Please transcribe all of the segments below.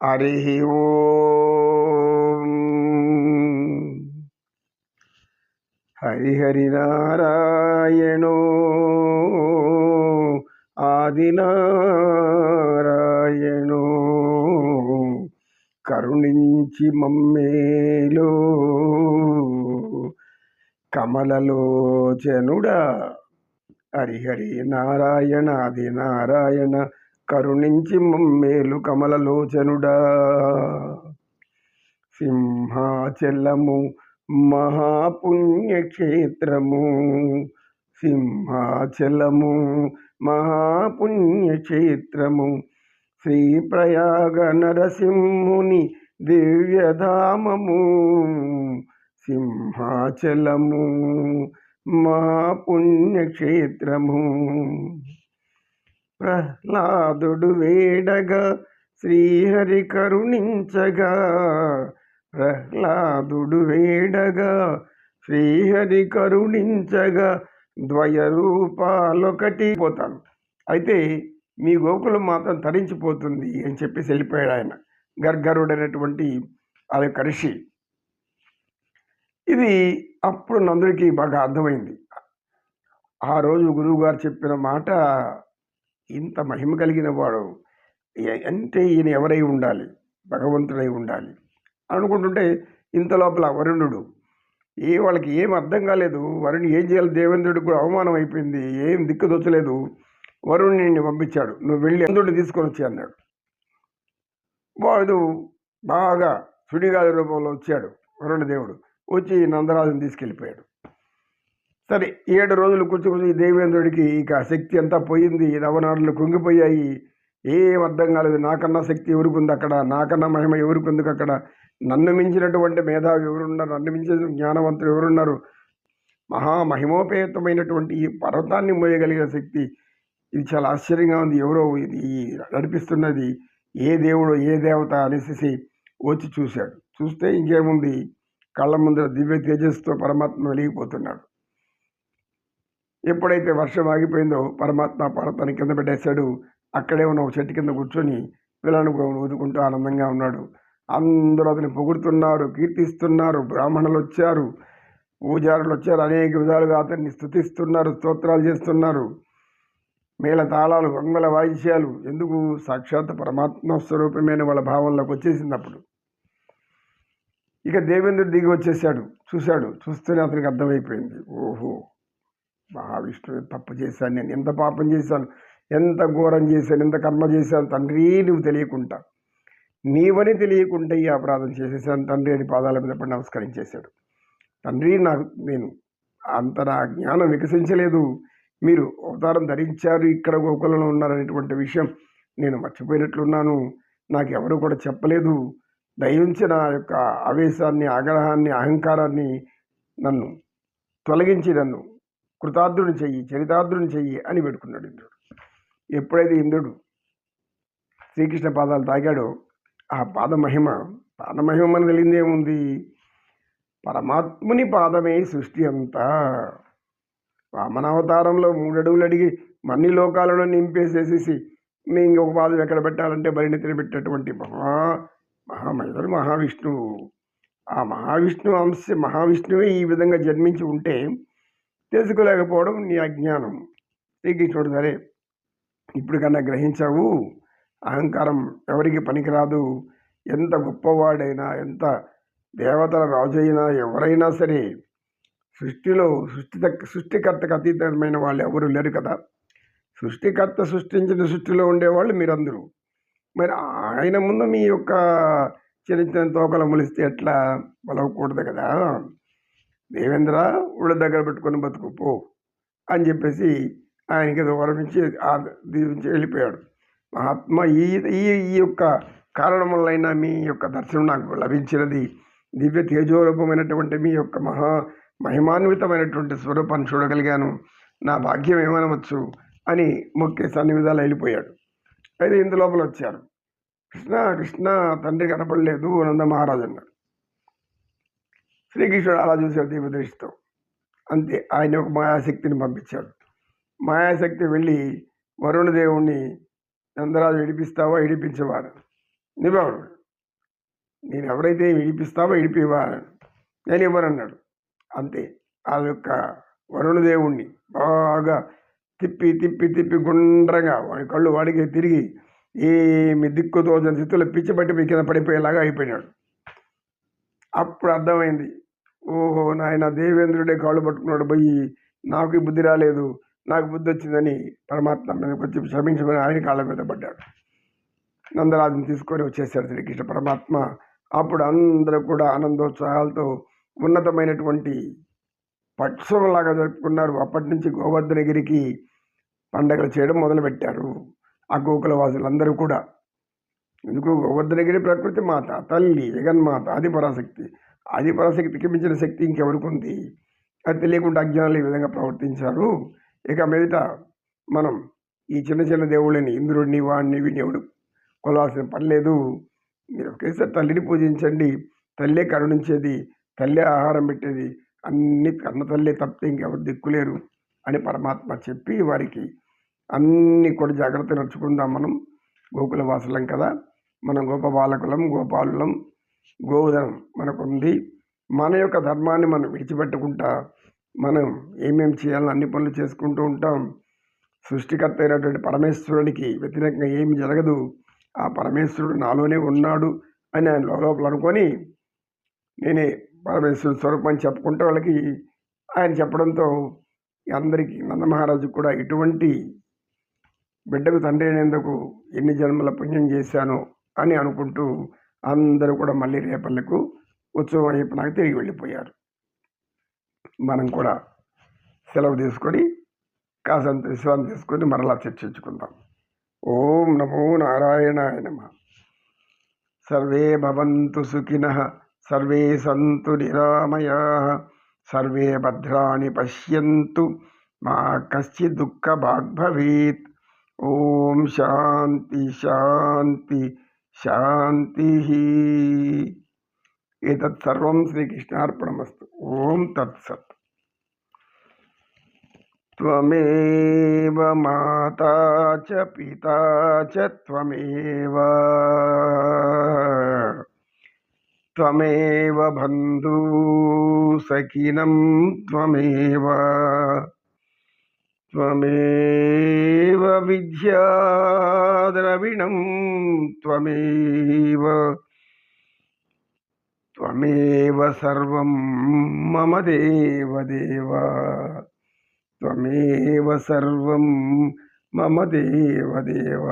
హరి హరిహరినారాయణో హరిహరి నారాయణో ఆదినారాయణో కరుణించి మమ్మేలో కమలలోచనుడా. హరిహరి నారాయణ ఆది నారాయణ కరుణించి మమ్మేలు కమలలోచనుడా. సింహాచలము మహాపుణ్యక్షేత్రము సింహాచలము మహాపుణ్యక్షేత్రము. శ్రీ ప్రయాగ నరసింహుని దివ్యధామము సింహాచలము మహాపుణ్యక్షేత్రము. ప్రహ్లాదుడు వేడగా శ్రీహరి కరుణించగా. ప్రహ్లాదుడు వేడగా శ్రీహరి కరుణించగా ద్వయ రూపాలొకటి పోతాను. అయితే మీ గోకులం మాత్రం తరించిపోతుంది అని చెప్పేసి వెళ్ళిపోయాడు ఆయన గర్గరుడైనటువంటి ఆ యొక్క ఋషి. ఇది అప్పుడు నందుడికి బాగా అర్థమైంది. ఆ రోజు గురువుగారు చెప్పిన మాట ఇంత మహిమ కలిగిన వాడు అంటే ఈయన ఎవరై ఉండాలి? భగవంతుడై ఉండాలి. అనుకుంటుంటే ఇంత లోపల వరుణుడు. ఏ వాళ్ళకి ఏం అర్థం కాలేదు. వరుణ్ ఏం చేయాలి? దేవేంద్రుడికి కూడా అవమానం అయిపోయింది. ఏం దిక్కుదొచ్చలేదు వరుణ్ణి వరుణుని పంపించాడు. నువ్వు వెళ్ళి అందుడిని తీసుకొని వచ్చి అన్నాడు. వాడు బాగా సుడిగాలి రూపంలో వచ్చాడు వరుణదేవుడు వచ్చి నందరాజుని తీసుకెళ్ళిపోయాడు. సరే ఏడు రోజులు కూర్చు కూర్చు ఈ దేవేంద్రుడికి ఇక శక్తి అంతా పోయింది. నవనాడులు కుంగిపోయాయి. ఏం అర్థం కాలేదు. నాకన్నా శక్తి ఎవరికి ఉంది అక్కడ? నాకన్నా మహిమ ఎవరికి ఉంది అక్కడ? నన్ను మించినటువంటి మేధావి ఎవరున్నారు? నన్ను మించిన జ్ఞానవంతులు ఎవరున్నారు? మహామహిమోపేతమైనటువంటి ఈ పర్వతాన్ని మోయగలిగిన శక్తి. ఇది చాలా ఆశ్చర్యంగా ఉంది. ఎవరో ఇది నడిపిస్తున్నది ఏ దేవుడు ఏ దేవత అనేసి వచ్చి చూశాడు. చూస్తే ఇంకేముంది? కళ్ళ ముందర దివ్య తేజస్సుతో పరమాత్మ వెలిగిపోతున్నాడు. ఎప్పుడైతే వర్షం ఆగిపోయిందో పరమాత్మ పర్వతాన్ని కింద పెట్టేశాడు అక్కడే ఉన్న ఒక చెట్టు కింద కూర్చొని పిల్లలను ఊదుకుంటూ ఆనందంగా ఉన్నాడు. అందరూ అతని పొగుడుతున్నారు కీర్తిస్తున్నారు బ్రాహ్మణులు వచ్చారు పూజారులు వచ్చారు అనేక విధాలుగా అతన్ని స్తుతిస్తున్నారు స్తోత్రాలు చేస్తున్నారు. మేళ తాళాలు వంగల వాయిద్యాలు ఎందుకు సాక్షాత్ పరమాత్మ స్వరూపమైన వాళ్ళ భావంలోకి వచ్చేసింది అప్పుడు ఇక దేవేంద్రుడు దిగి వచ్చేసాడు చూశాడు చూస్తేనే అతనికి అర్థమైపోయింది. ఓహో! మహావిష్ణువు తప్పు చేశాను నేను ఎంత పాపం చేశాను? ఎంత ఘోరం చేశాను? ఎంత కర్మ చేశాను? తండ్రి నువ్వు తెలియకుండా. నీవని తెలియకుండా ఈ అపరాధం చేసేసాను. తండ్రి అని పాదాల మీద పడి నమస్కరించేశాడు. తండ్రి నాకు నేను అంత నా జ్ఞానం వికసించలేదు. మీరు అవతారం ధరించారు. ఇక్కడ గోకులంలో ఉన్నారనేటువంటి విషయం నేను మర్చిపోయినట్లున్నాను. నాకు ఎవరు కూడా చెప్పలేదు. దయించి నా యొక్క ఆవేశాన్ని ఆగ్రహాన్ని అహంకారాన్ని నన్ను తొలగించి నన్ను కృతార్థుని చెయ్యి చరితార్థుని చెయ్యి అని పెట్టుకున్నాడు ఇంద్రుడు. ఎప్పుడైతే ఇంద్రుడు శ్రీకృష్ణ పాదాలు తాగాడో ఆ పాద మహిమ పాదమహిమ మనకు పరమాత్ముని పాదమే సృష్టి అంతా. వామనావతారంలో మూడడుగులు అడిగి మన్ని లోకాలను నింపేసేసేసి మీ ఇంకొక పాదం ఎక్కడ పెట్టాలంటే బలిని పెట్టేటువంటి మహా మహామహిళలు మహావిష్ణువు. ఆ మహావిష్ణువు అంశ మహావిష్ణువే ఈ విధంగా జన్మించి ఉంటే తెలుసుకోలేకపోవడం నీ అజ్ఞానం. శ్రీకృష్ణుడు సరే ఇప్పుడు కన్నా గ్రహించావు అహంకారం ఎవరికి పనికిరాదు ఎంత గొప్పవాడైనా ఎంత దేవతల రాజు అయినా ఎవరైనా సరే సృష్టిలో సృష్టి సృష్టికర్తకు అతీతమైన వాళ్ళు ఎవరు లేరు కదా. సృష్టికర్త సృష్టించిన సృష్టిలో ఉండేవాళ్ళు మీరందరూ. మరి ఆయన ముందు మీ యొక్క చిన్న చిన్న తోకలు ములిస్తే ఎట్లా బలవకూడదు కదా? దేవేంద్ర ఊళ్ళ దగ్గర పెట్టుకొని బతుకుపో అని చెప్పేసి ఆయనకి వరమించి ఆ దీవించి వెళ్ళిపోయాడు. మహాత్మ ఈ ఈ ఈ యొక్క కారణం వల్లైనా మీ యొక్క దర్శనం నాకు లభించినది. దివ్య తేజోరూపమైనటువంటి మీ యొక్క మహా మహిమాన్వితమైనటువంటి స్వరూపాన్ని చూడగలిగాను. నా భాగ్యం ఏమనవచ్చు? అని మొక్కే సన్నివిధాలు వెళ్ళిపోయాడు. అయితే ఇంత లోపల వచ్చారు. కృష్ణ కృష్ణ తండ్రి కనపడలేదు నంద మహారాజు అన్నాడు. శ్రీకృష్ణుడు అలా చూశాడు దివ్య అంతే ఆయన ఒక మాయాశక్తిని పంపించాడు. మాయాశక్తి వెళ్ళి వరుణదేవుణ్ణి నందరాజు విడిపిస్తావా విడిపించేవారు నువ్వెవరు నేను ఎవరైతే విడిపిస్తావో విడిపివా నేను ఇవ్వనన్నాడు. అంతే ఆ యొక్క వరుణదేవుణ్ణి బాగా తిప్పి తిప్పి తిప్పి గుండ్రంగా వాడి కళ్ళు వాడికి తిరిగి ఏమి దిక్కుతో స్థితిలో పిచ్చి పట్టి మీ కింద పడిపోయేలాగా అయిపోయినాడు. అప్పుడు అర్థమైంది ఓహో నాయన దేవేంద్రుడే కాళ్ళు పట్టుకున్నాడు. పోయి నాకు ఈ బుద్ధి రాలేదు. నాకు బుద్ధి వచ్చిందని పరమాత్మ మీదకి వచ్చి క్షమించమని ఆయన కాళ్ళ మీద పడ్డాడు. నందరాజుని తీసుకొని వచ్చేసాడు శ్రీకృష్ణ పరమాత్మ. అప్పుడు అందరూ కూడా ఆనందోత్సాహాలతో ఉన్నతమైనటువంటి పక్షులలాగా జరుపుకున్నారు. అప్పటి నుంచి గోవర్ధనగిరికి పండగలు చేయడం మొదలుపెట్టారు ఆ గోకుల వాసులందరూ కూడా. ఎందుకు? గోవర్ధనగిరి ప్రకృతి మాత తల్లి జగన్మాత అది పరాశక్తి. ఆది పరాశక్తికి మించిన శక్తి ఇంకెవరికి అది తెలియకుండా అజ్ఞానులు ఈ విధంగా ప్రవర్తించారు. ఇక మీదట మనం ఈ చిన్న చిన్న దేవుళ్ళని ఇంద్రుడిని వాడిని వీడిని ఎవడు కొలవాల్సిన పని లేదు. మీరు ఒకేసారి తల్లిని పూజించండి. తల్లే కరుణించేది తల్లే ఆహారం పెట్టేది అన్ని కన్న తల్లి తప్పితే ఇంకెవరు దిక్కులేరు అని పరమాత్మ చెప్పి వారికి అన్ని కూడా జాగ్రత్త నడుచుకుందాం మనం. గోకుల వాసులం కదా. మనం గోపబాలకులం గోపాలులం గోధనం మనకుంది. మన యొక్క ధర్మాన్ని మనం విడిచిపెట్టుకుంటా మనం ఏమేం చేయాలని అన్ని పనులు చేసుకుంటూ ఉంటాం. సృష్టికర్త అయినటువంటి పరమేశ్వరుడికి వ్యతిరేకంగా ఏమి జరగదు. ఆ పరమేశ్వరుడు నాలోనే ఉన్నాడు అని ఆయన లోపల అనుకొని నేనే పరమేశ్వరుడు స్వరూపం అని చెప్పుకుంటే వాళ్ళకి ఆయన చెప్పడంతో అందరికీ నందమహారాజు కూడా ఇటువంటి బిడ్డకు తండ్రి అయినందుకు ఎన్ని జన్మల పుణ్యం చేశాను అని అనుకుంటూ అందరూ కూడా మళ్ళీ రేపళ్ళకు ఉత్సవం అయిపోయినాక తిరిగి వెళ్ళిపోయారు. మనం కూడా సెలవు తీసుకొని కాసంత విశ్రాంతి తీసుకొని మరలా చర్చించుకుందాం. ఓం నమో నారాయణాయ నమ. సర్వే భవంతు సుఖిన సర్వే సంతు నిరామయా సర్వే భద్రాణి పశ్యంతు మా కశ్చి దుఃఖ భాగ్భవీత్ ఓం శాంతి శాంతి. शांति। ही एतत् सर्वं श्रीकृष्णार्पणमस्तु। ओम तत्सत्। माता च पिता चमे त्वमेव। बंधु सखीनमे त्वमेव विद्याद्रविणं त्वमेव त्वमेव सर्वं मम देवदेव त्वमेव सर्वं मम देवदेव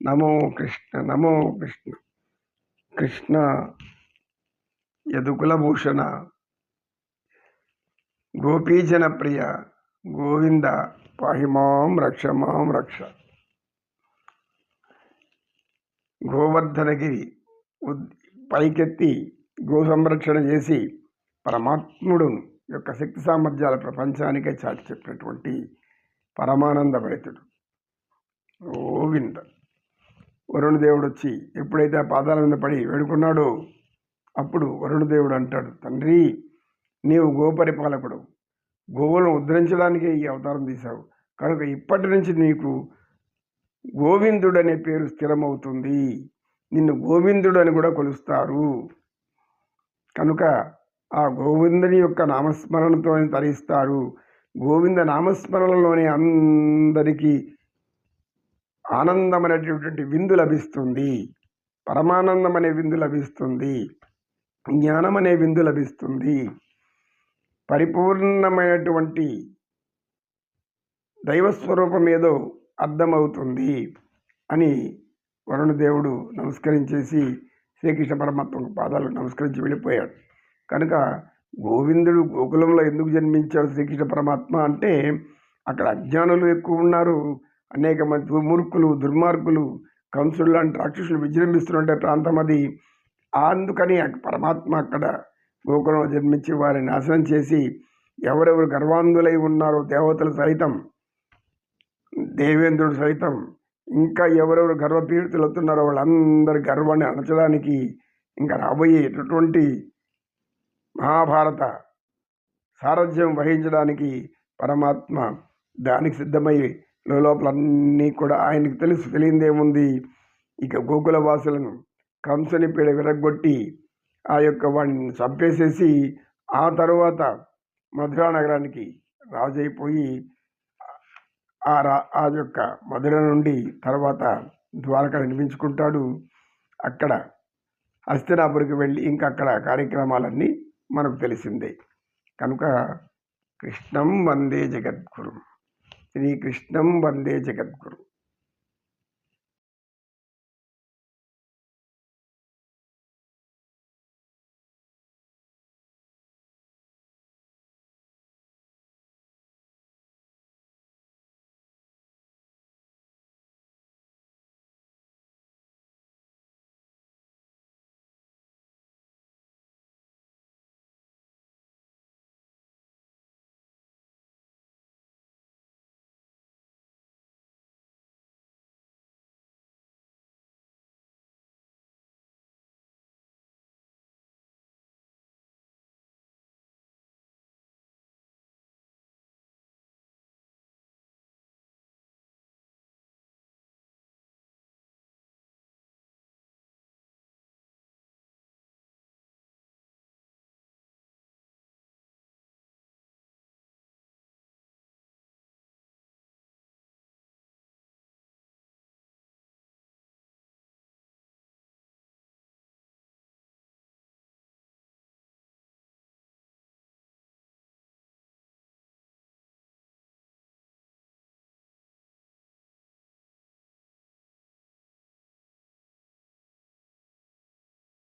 नमो कृष्ण नमो कृष्ण कृष्ण यदुकुलभूषण गोपीजनप्रिया గోవింద పాహిమాం రక్ష మాం రక్ష. గోవర్ధనగిరి ఉద్ పైకెత్తి గో సంరక్షణ చేసి పరమాత్ముడు యొక్క శక్తి సామర్థ్యాల ప్రపంచానికే చాటి చెప్పినటువంటి పరమానంద భరితుడు. గోవింద. వరుణదేవుడు వచ్చి ఎప్పుడైతే ఆ పాదాల మీద పడి వేడుకున్నాడో అప్పుడు వరుణదేవుడు అంటాడు తండ్రి నీవు గోపరిపాలకుడు. గోవులను ఉద్ధరించడానికే ఈ అవతారం తీశావు. కనుక ఇప్పటి నుంచి నీకు గోవిందుడు అనే పేరు స్థిరమవుతుంది. నిన్ను గోవిందుడు అని కూడా కొలుస్తారు. కనుక ఆ గోవిందుని యొక్క నామస్మరణతో తరిస్తారు. గోవింద నామస్మరణలోనే అందరికీ ఆనందమైనటువంటి విందు లభిస్తుంది. పరమానందం అనే విందు లభిస్తుంది. జ్ఞానం అనే విందు లభిస్తుంది. పరిపూర్ణమైనటువంటి దైవస్వరూపం ఏదో అర్థమవుతుంది అని వరుణదేవుడు నమస్కరించేసి శ్రీకృష్ణ పరమాత్మ పాదాలు నమస్కరించి వెళ్ళిపోయాడు. కనుక గోవిందుడు గోకులంలో ఎందుకు జన్మించాడు శ్రీకృష్ణ పరమాత్మ అంటే అక్కడ అజ్ఞానులు ఎక్కువ ఉన్నారు అనేక మంది మూర్ఖులు దుర్మార్గులు కంసుడు లాంటి రాక్షసులు విజృంభిస్తున్నట్టే ప్రాంతం అది. అందుకని పరమాత్మ అక్కడ గోకులంలో జన్మించి వారిని నాశనం చేసి ఎవరెవరు గర్వాంధులై ఉన్నారో దేవతలు సైతం దేవేంద్రుడు సైతం ఇంకా ఎవరెవరు గర్వపీడితులు అవుతున్నారో వాళ్ళందరి గర్వాన్ని అణచడానికి ఇంకా రాబోయేటటువంటి మహాభారత సారథ్యం వహించడానికి పరమాత్మ దానికి సిద్ధమై లోపలన్నీ కూడా ఆయనకు తెలుసు తెలియదేముంది? ఇక గోకుల వాసులను కంసుని పీడ విరగొట్టి ఆ యొక్క వాడిని చంపేసేసి ఆ తర్వాత మధురా నగరానికి రాజైపోయి ఆ రా ఆ యొక్క మధుర నుండి తర్వాత ద్వారక నిర్మించుకుంటాడు. అక్కడ హస్తినాపురికి వెళ్ళి ఇంకా అక్కడ కార్యక్రమాలన్నీ మనకు తెలిసిందే. కనుక కృష్ణం వందే జగద్గురు. శ్రీకృష్ణం వందే జగద్గురు.